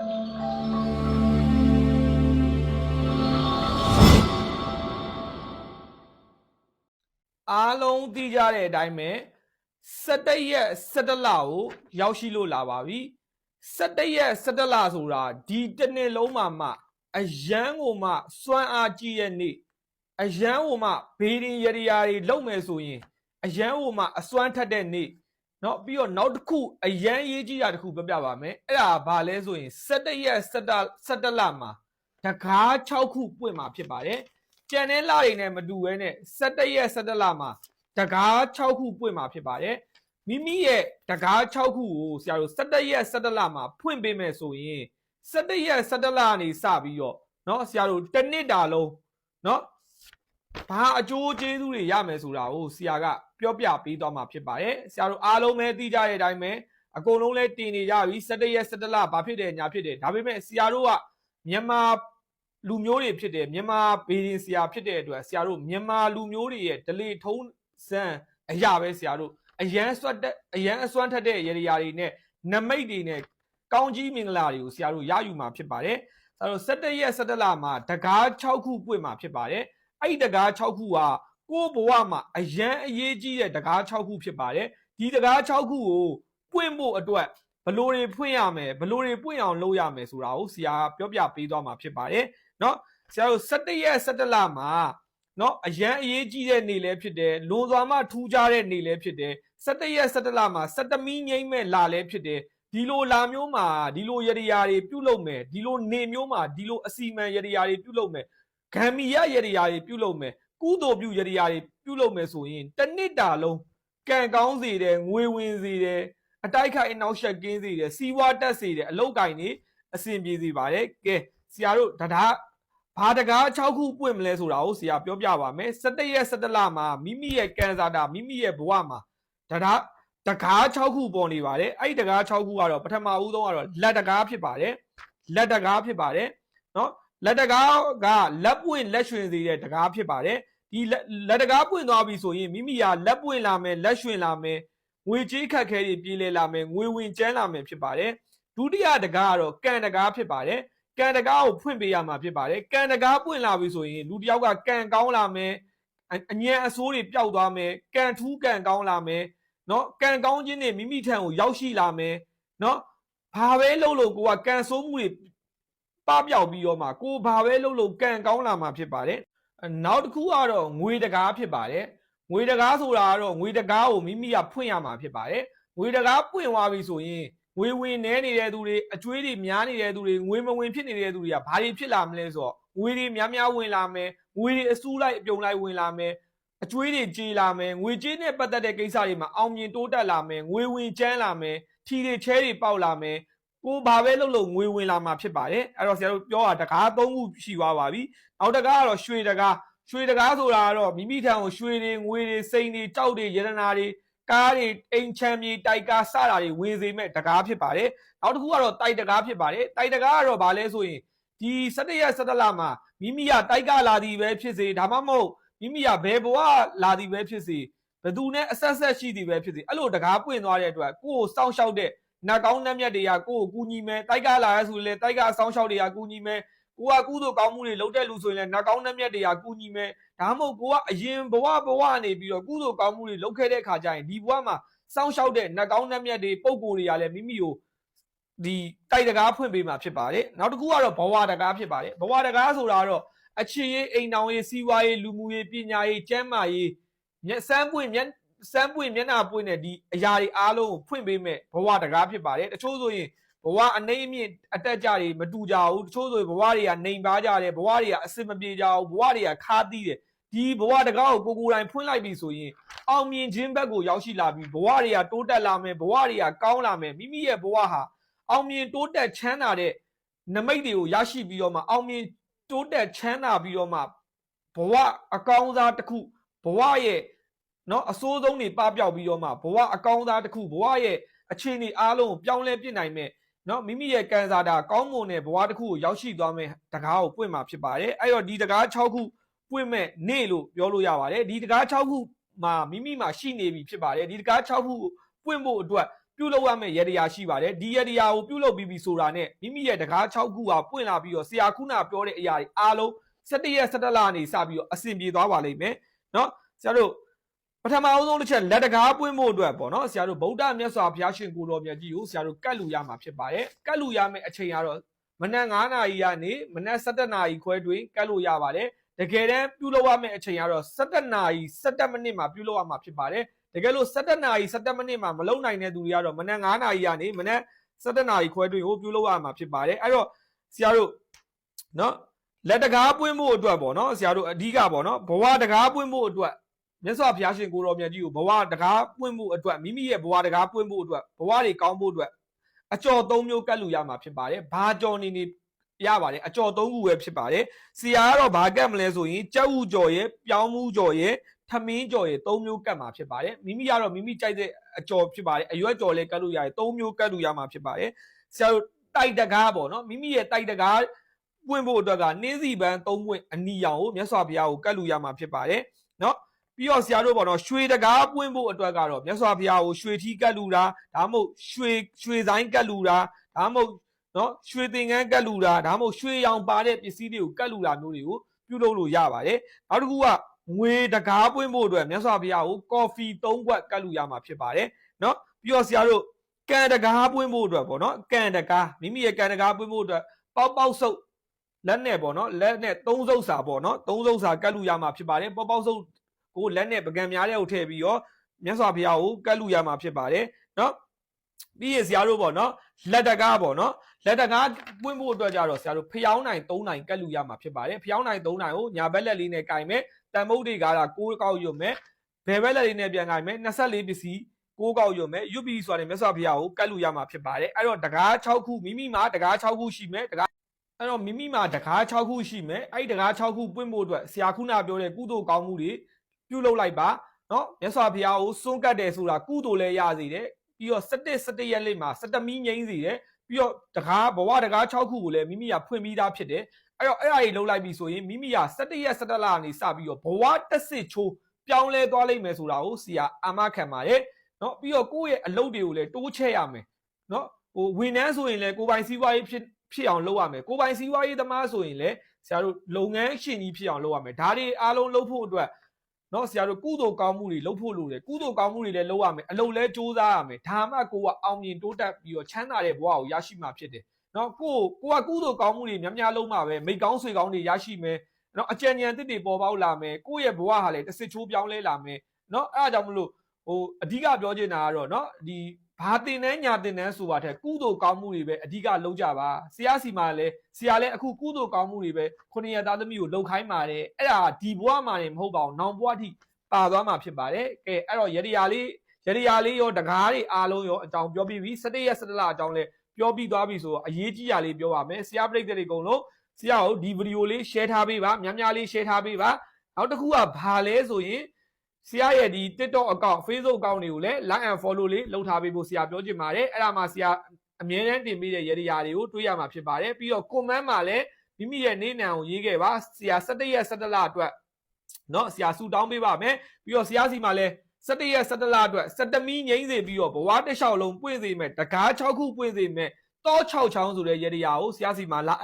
အားလုံးသိကြတဲ့အတိုင်းပဲ17ရက်17လကိုရောက်ရှိလို့လာပါပြီ17ရက်17လဆိုတာဒီတစ်နှစ်လုံးမှာမှအရန်ကိုမှစွမ်းအားကြီးရဲ့နေ့အရန်ကိုမှဘေးရင်ရရရာတွေလုံမယ်ဆိုရင်အရန်ကိုမှအစွမ်းထက်တဲ့နေ့ เนาะပြီးတော့နောက်တစ်ခုအရန်ရေးကြီးတာတစ်ခုပြပြပါမယ်အဲ့ဒါဘာလဲဆိုရင်17ရက်17 17လမှာတကား6ခုပွင့်မှာဖြစ်ပါတယ် ကြံတဲ့လတွေနဲ့မတူဘဲနဲ့17ရက်17လမှာတကား6ခုပွင့်မှာဖြစ်ပါတယ်မိမိရဲ့တကား6ခုကိုဆရာတို့17ရက်17လမှာဖွင့်ပေးမယ်ဆိုရင်17ရက်17လကနေစပြီးတော့เนาะဆရာတို့တစ်နှစ်တာလုံးเนาะ ဘာအကျိုးကျေးဇူးတွေရမယ်ဆိုတာကိုဆရာကပြောပြပေးသွားမှာဖြစ်ပါတယ်ဆရာတို့အားလုံးပဲသိကြတဲ့အတိုင်းပဲအကုန်လုံးလဲတင်နေကြပြီ17ရက်17လဘာဖြစ်တယ်ညာဖြစ်တယ်ဒါပေမဲ့ဆရာတို့ကမြန်မာလူမျိုးတွေဖြစ်တယ်မြန်မာဘေးရင်ဆရာဖြစ်တဲ့အတွက်ဆရာတို့မြန်မာလူမျိုးတွေရဲ့ဒလေထုံးစံအရာပဲဆရာတို့အရန်ဆွတ်တဲ့အရန်အစွမ်းထက်တဲ့ရေရာတွေနဲ့နမိတ်တွေနဲ့ကောင်းကြီးမင်္ဂလာတွေကိုဆရာတို့ရယူမှာဖြစ်ပါတယ်ဆရာတို့17ရက်17လမှာတကား6ခုပွင့်မှာဖြစ်ပါတယ် အဲ့ဒီတကား6ခုကကိုယ့်ဘဝမှာအရန်အရေးကြီးတဲ့တကား6ခုဖြစ်ပါတယ်ဒီတကား6ခုကိုပွင့်ဖို့အတွက်ဘလို့တွေဖွင့်ရမယ်ဘလို့တွေပွင့်အောင်လုပ်ရမယ်ဆိုတာကိုဆရာကပြောပြပေးသွားမှာဖြစ်ပါတယ် เนาะဆရာတို့17ရက်17လမှာเนาะအရန်အရေးကြီးတဲ့နေ့လည်းဖြစ်တယ်လွန်စွာမှထူးခြားတဲ့နေ့လည်းဖြစ်တယ်17ရက်17လမှာ17မီးငိမ့်မဲ့လာလည်းဖြစ်တယ်ဒီလိုလာမျိုးမှာဒီလိုရရရာတွေပြုလုပ်မယ်ဒီလိုနေမျိုးမှာဒီလိုအစီမံရရရာတွေပြုလုပ်မယ် ဂမ်မီယရရရာတွေပြုလုပ်မယ်ကုသိုလ်ပြုရရရာတွေပြုလုပ်မယ်ဆိုရင်တစ်နှစ်တာလုံးကံကောင်းစေတယ်ငွေဝင်စေတယ်အတိုက်ခိုက်အနောက်ရှက်ကင်းစေတယ်စီးပွားတက်စေတယ်အလောက်ကင်နေအဆင်ပြေစေပါတယ်ကဲဆရာတို့ဒါဒါ ဘာတကား6ခုပွင့်မလဲဆိုတာကိုဆရာပြောပြပါမယ်17ရက်17လမှာမိမိရဲ့ကန်စာတာမိမိရဲ့ဘဝမှာဒါဒါတကား6ခုပေါ်နေပါတယ်အဲ့ဒီတကား6ခုကတော့ပထမဦးဆုံးကတော့လက်တကားဖြစ်ပါတယ်လက်တကားဖြစ်ပါတယ်เนาะ လက်တကားကလက်ပွင့်လက်ရွှင်စေတဲ့တကားဖြစ်ပါတယ်ဒီလက်လက်တကားပွင့်သွားပြီဆိုရင်မိမိကလက်ပွင့်လာမယ်လက်ရွှင်လာမယ်ငွေကြေးခက်ခဲတွေပြေးလဲလာမယ်ငွေဝင်ကျန်းလာမယ်ဖြစ်ပါတယ်ဒုတိယတကားကတော့ကန်တကားဖြစ်ပါတယ် ကံတကားကိုဖွင့်ပေးရမှာဖြစ်ပါတယ်ကံတကားပွင့်လာပြီဆိုရင်လူတစ်ယောက်ကကံကောင်းလာမယ်အအញ្ញံအစိုးတွေပျောက်သွားမယ်ကံထူးကံကောင်းလာမယ်เนาะကံကောင်းခြင်းတွေမိမိထံကိုရောက်ရှိလာမယ်เนาะဘာပဲလုပ်လို့ကိုကကံဆိုးမှုတွေ ပပျောက်ပြီးတော့မှကိုဘာပဲလုပ်လို့ကံကောင်းလာမှာဖြစ်ပါတယ်အနောက်တစ်ခုကတော့ငွေတကားဖြစ်ပါတယ်ငွေတကားဆိုတာကတော့ငွေတကားကိုမိမိကဖွင့်ရမှာဖြစ်ပါတယ်ငွေတကားပွင့်သွားပြီဆိုရင်ငွေဝင်နေနေတဲ့သူတွေအကျွေးတွေများနေတဲ့သူတွေငွေမဝင်ဖြစ်နေတဲ့သူတွေကဘာတွေဖြစ်လာမလဲဆိုတော့ငွေတွေများများဝင်လာမယ်ငွေတွေအစူးလိုက်အပြုံလိုက်ဝင်လာမယ်အကျွေးတွေကြေးလာမယ်ငွေကြေးနဲ့ပတ်သက်တဲ့ကိစ္စတွေမှာအောင်မြင်တိုးတက်လာမယ်ငွေဝင်ကျန်းလာမယ်ထီတွေချဲတွေပေါက်လာမယ် ကိုဘာပဲလုပ်လို့ငွေဝင်လာမှာဖြစ်ပါတယ်အဲ့တော့ဆရာတို့ပြောတာတကား၃ခုရှိသွားပါပြီနောက်တကားကတော့ရွှေတကားရွှေတကားဆိုတာကတော့မိမိထံကိုရွှေတွေငွေတွေစိန်တွေကြောက်တွေရတနာတွေကားတွေအိမ်ချမ်းမြေတိုက်ကားစတာတွေဝင်စေမဲ့တကားဖြစ်ပါတယ်။နောက်တစ်ခုကတော့တိုက်တကားဖြစ်ပါတယ်။တိုက်တကားကတော့ဘာလဲဆိုရင်ဒီ17ရက်17လမှာမိမိကတိုက်ကားလာသည်ပဲဖြစ်စေဒါမှမဟုတ်မိမိကဘယ်ဘဝလာသည်ပဲဖြစ်စေဘယ်သူနဲ့အဆက်ဆက်ရှိသည်ပဲဖြစ်စေအဲ့လိုတကားပွင့်သွားတဲ့အတွက်ကိုယ့်ကိုစောင့်ရှောက်တဲ့ နှက်ကောင်းနှက်မြက်တွေကကိုယ့်ကိုကူညီမယ်တိုက်ကားလာရဆိုရင်လေတိုက်ကားစောင့်ရှောက်တွေကကူညီမယ်ကိုကကုသိုလ်ကောင်းမှုတွေလုပ်တဲ့လူဆိုရင်လည်းနှက်ကောင်းနှက်မြက်တွေကကူညီမယ်ဒါမှမဟုတ်ကိုကအရင်ဘဝဘဝနေပြီးတော့ကုသိုလ်ကောင်းမှုတွေလုပ်ခဲ့တဲ့အခါကျရင်ဒီဘဝမှာစောင့်ရှောက်တဲ့နှက်ကောင်းနှက်မြတ်တွေပုံကိုယ်တွေကလည်းမိမိကိုဒီတိုက်တကားဖွင့်ပေးမှာဖြစ်ပါတယ်နောက်တစ်ခုကတော့ဘဝတကားဖြစ်ပါတယ်ဘဝတကားဆိုတာကတော့အခြေရေးအိမ်တောင်ရေးစီးပွားရေးလူမှုရေးပညာရေးကျန်းမာရေးမျက်စမ်းပွင့်မျက် စမ်းပွင့်မျက်နှာပွင့်တဲ့ဒီအရာတွေအားလုံးကိုဖွင့်ပေးမဲ့ဘဝတကားဖြစ်ပါတယ်တချို့ဆိုရင်ဘဝအနေအမြင့်အတက်ကြတွေမတူကြဘူးတချို့ဆိုရင်ဘဝတွေကနေပါကြတယ်ဘဝတွေကအဆင်မပြေကြဘူးဘဝတွေကခါးသီးတယ်ဒီဘဝတကားကိုကိုကိုယ်တိုင်ဖွင့်လိုက်ပြီဆိုရင်အောင်မြင်ခြင်းဘက်ကိုရောက်ရှိလာပြီဘဝတွေကတိုးတက်လာမယ်ဘဝတွေကကောင်းလာမယ်မိမိရဲ့ဘဝဟာအောင်မြင်တိုးတက်ချမ်းသာတဲ့နမိတ်တွေကိုရရှိပြီးတော့မှအောင်မြင်တိုးတက်ချမ်းသာပြီးတော့မှဘဝအကောင်းစားတစ်ခုဘဝရဲ့ เนาะအစိုးဆုံးတွေပပျောက်ပြီးတော့မှဘဝအကောင်းစားတစ်ခုဘဝရဲ့အခြေအနေအားလုံးကိုပြောင်းလဲပြစ်နိုင်မဲ့เนาะမိမိရဲ့ကံစားတာကောင်းမွန်တဲ့ဘဝတစ်ခုကိုရောက်ရှိသွားမဲ့တကားကိုပွင့်มาဖြစ်ပါတယ်အဲ့တော့ဒီတကား6ခု ပွင့်မဲ့နေ့လို့ပြောလို့ရပါတယ်ဒီတကား6ခုမှာမိမိမှာရှိနေပြီဖြစ်ပါတယ်ဒီတကား6ခုပွင့်ဖို့အတွက် ပြုတ်လောက်ရမယ့်ရတရားရှိပါတယ်ဒီရတရားကိုပြုတ်လောက်ပြီးပြီဆိုတာနဲ့မိမိရဲ့တကား6ခုဟာပွင့်လာပြီးတော့ဆရာခုနပြောတဲ့အရာတွေအားလုံး17ရက်17လနေစပြီးတော့အဆင်ပြေသွားပါလိမ့်မယ်เนาะဆရာတို့ ပထမအဆုံးတစ်ချက်လက်တကားပွင့်ဖို့အတွက်ပေါ့နော်ဆရာတို့ဗုဒ္ဓမြတ်စွာဘုရားရှင်ကိုတော်မြတ်ကြီးကိုဆရာတို့ကတ်လူရမှာဖြစ်ပါတယ်ကတ်လူရမယ့်အချိန်ကတော့မနက်9နာရီကနေမနက်7နာရီခွဲတွင်ကတ်လို့ရပါတယ်တကယ်တမ်းပြုလုပ်ရမယ့်အချိန်ကတော့7နာရီ7မိနစ်မှာပြုလုပ်ရမှာဖြစ်ပါတယ်တကယ်လို့7နာရီ7မိနစ်မှာမလုံနိုင်တဲ့သူတွေကတော့မနက်9နာရီကနေမနက်7နာရီခွဲတွင်ကိုပြုလုပ်ရမှာဖြစ်ပါတယ်အဲ့တော့ဆရာတို့နော်လက်တကားပွင့်ဖို့အတွက်ပေါ့နော်ဆရာတို့အဓိကပေါ့နော်ဘဝတကားပွင့်ဖို့အတွက် မြတ်စွာဘုရားရှင်ကိုတော်မြတ်ကြီးကိုဘဝတကားပွင့်ဖို့အတွက်မိမိရဲ့ဘဝတကားပွင့်ဖို့အတွက်ဘဝတွေကောင်းဖို့အတွက်အကျော်၃မျိုးကတ်လူရမှာဖြစ်ပါတယ်ဘာကြော်နေနေရပါတယ်အကျော်၃ခုပဲဖြစ်ပါတယ်ဆရာကတော့ဘာကတ်မလဲဆိုရင်ကြောက်ဥကြော်ရဲ့ပြောင်းမှုကြော်ရဲ့ထမင်းကြော်ရဲ့၃မျိုးကတ်မှာဖြစ်ပါတယ်မိမိကတော့မိမိကြိုက်တဲ့အကျော်ဖြစ်ပါတယ်အရွက်ကြော်လေးကတ်လို့ရတယ်၃မျိုးကတ်လို့ရမှာဖြစ်ပါတယ်ဆရာတို့တိုက်တကားပေါ့နော်မိမိရဲ့တိုက်တကားပွင့်ဖို့အတွက်ကနှင်းစီပန်း၃ပွင့်အနီရောင်ကိုမြတ်စွာဘုရားကိုကတ်လို့ရမှာဖြစ်ပါတယ်နော် ပြီးတော့ဆရာတို့ပေါ့နော်ရွှေတကားပွင့်ဖို့အတွက်ကတော့မြတ်စွာဘုရားကိုရွှေထီးကတ်လူတာဒါမှမဟုတ်ရွှေရွှေဆိုင်ကတ်လူတာဒါမှမဟုတ်နော်ရွှေသင်္ကန်းကတ်လူတာဒါမှမဟုတ်ရွှေရောင်ပါတဲ့ပစ္စည်းတွေကိုကတ်လူတာမျိုးတွေကိုပြုလုပ်လို့ရပါတယ်နောက်တစ်ခုကငွေတကားပွင့်ဖို့အတွက်မြတ်စွာဘုရားကိုကော်ဖီ၃ခွက်ကတ်လူရမှာဖြစ်ပါတယ်နော်ပြီးတော့ဆရာတို့ကန်တကားပွင့်ဖို့အတွက်ပေါ့နော်ကန်တကားမိမိရဲ့ကန်တကားပွင့်ဖို့အတွက်ပေါက်ပေါက်ဆုပ်လက်နဲ့ပေါ့နော်လက်နဲ့သုံးစုပ်စာပေါ့နော်သုံးစုပ်စာကတ်လူရမှာဖြစ်ပါတယ်ပေါက်ပေါက်ဆုပ် ကိုလက်နဲ့ပကံများတဲ့ကိုထည့်ပြီးတော့မြတ်စွာဘုရားကိုကတ်လူရမှာဖြစ်ပါတယ်နော်ပြီးရင်ဆရာတို့ပေါ့နော်လက်တကားပေါ့နော်လက်တကားပွင့်ဖို့အတွက်ကြတော့ဆရာတို့ဖျောင်းနိုင်၃နိုင်ကတ်လူရမှာဖြစ်ပါတယ်ဖျောင်းနိုင်၃နိုင်ကိုညာဘက်လက်လေးနဲ့ကင်မယ်တန်မုတ်တွေကလာကိုးကောက်ရွတ်မယ်ဘယ်ဘက်လက်လေးနဲ့ပြန်ကင်မယ်24ပစ္စည်းကိုးကောက်ရွတ်မယ်ရွတ်ပြီးဆိုရင်မြတ်စွာဘုရားကိုကတ်လူရမှာဖြစ်ပါတယ်အဲ့တော့တကား6ခုမိမိမှာတကား6ခုရှိမယ်တကားအဲ့တော့မိမိမှာတကား6ခုရှိမယ်အဲ့ဒီတကား6ခုပွင့်ဖို့အတွက်ဆရာခုနပြောတဲ့ကုသိုလ်ကောင်းမှုတွေ ပြုလုပ်လိုက်ပါနော်မြတ်စွာဘုရားကိုစွန့်ကတ်တယ်ဆိုတာကုသိုလ်လည်းရစေတယ်ပြီးတော့17 17ရက်လေးမှာ17မီးငိမ့်စေတယ်ပြီးတော့တကားဘဝတကား6ခုကိုလည်းမိမိကဖွင့်ပြီးသားဖြစ်တယ်အဲ့တော့အဲ့အရာကြီးလုပ်လိုက်ပြီဆိုရင်မိမိက17ရက်17လကနေစပြီးတော့ဘဝတက်စစ်ချိုးပြောင်းလဲသွားလိမ့်မယ်ဆိုတာကိုဆရာအာမခံပါတယ်နော်ပြီးတော့ကိုယ့်ရဲ့အလုပ်တွေကိုလည်းတိုးချဲ့ရမယ်နော်ဟိုဝန်ထမ်းဆိုရင်လည်းကိုယ်ပိုင်စီးပွားရေးဖြစ်ဖြစ်အောင်လုပ်ရမယ်ကိုယ်ပိုင်စီးပွားရေးသမားဆိုရင်လည်းဆရာတို့လုပ်ငန်းရှင်ကြီးဖြစ်အောင်လုပ်ရမယ်ဒါတွေအားလုံးလုပ်ဖို့အတွက် နော်ဆရာတို့ကုသိုလ်ကောင်းမှုတွေလုပ်ဖို့လိုတယ်ကုသိုလ်ကောင်းမှုတွေလည်းလုပ်ရမယ်အလုပ်လည်းစူးစမ်းရမယ်ဒါမှကိုကအောင်မြင်တိုးတက်ပြီးတော့ချမ်းသာတဲ့ဘဝကိုရရှိမှာဖြစ်တယ်နော်ကိုကိုကကုသိုလ်ကောင်းမှုတွေများများလုပ်မှာပဲမိကောင်းဆွေကောင်းတွေရရှိမယ်နော်အကြံဉာဏ်တစ်တွေပေါ်ပေါက်လာမယ်ကိုယ့်ရဲ့ဘဝဟာလည်းတစ်စစ်ချိုးပြောင်းလဲလာမယ်နော်အဲ့ဒါကြောင့်မလို့ဟိုအဓိကပြောချင်တာကတော့နော်ဒီ ဘာတင်နှန်းညာတင်နှန်းဆိုတာထက်ကုသိုလ်ကောင်းမှုတွေပဲအဓိကလုပ်ကြပါဆရာစီမှာလည်းဆရာလည်းအခုကုသိုလ်ကောင်းမှုတွေပဲခုနှစ်ရက်သားသမီးကိုလှုပ်ခိုင်းပါတယ်အဲ့ဒါဒီဘဝမှာနေမဟုတ်ပါဘူးနောင်ဘဝထိပါသွားမှာဖြစ်ပါတယ်ကဲအဲ့တော့ရရလေးရရလေးရောတကားတွေအားလုံးရောအကြောင်းပြောပြီးပြီ17ရက်17လအကြောင်းလဲပြောပြီးသွားပြီဆိုတော့အရေးကြီးရလေးပြောပါမယ်ဆရာပြိတ္တတွေအကုန်လုံးဆရာကိုဒီဗီဒီယိုလေး share ထားပေးပါများများလေး share ထားပေးပါနောက်တစ်ခုကဘာလဲဆိုရင် ဆရာရဲ့ဒီ TikTok account Facebook account တွေကိုလည်း like and follow လေးလုပ်ထားပေးဖို့ဆရာပြောချင်ပါတယ်အဲ့ဒါမှဆရာအမြဲတမ်းတင်ပေးတဲ့ရည်ရည်တွေကိုတွေးရမှာဖြစ်ပါတယ်ပြီးတော့ comment မှာလည်းမိမိရဲ့နေ့နံကိုရေးခဲ့ပါဆရာ17ရက်17လအတွက်เนาะဆရာဆူတောင်းပေးပါမယ်ပြီးတော့ဆရာစီမှာလည်း17ရက်17လအတွက်17မီးငိမ့်စေပြီးတော့ဘဝတစ်လျှောက်လုံးပွင့်စေမယ်တကား6ခုပွင့်စေမယ်တော6ချောင်းဆိုတဲ့ရည်ရည်ကိုဆရာစီမှာလာ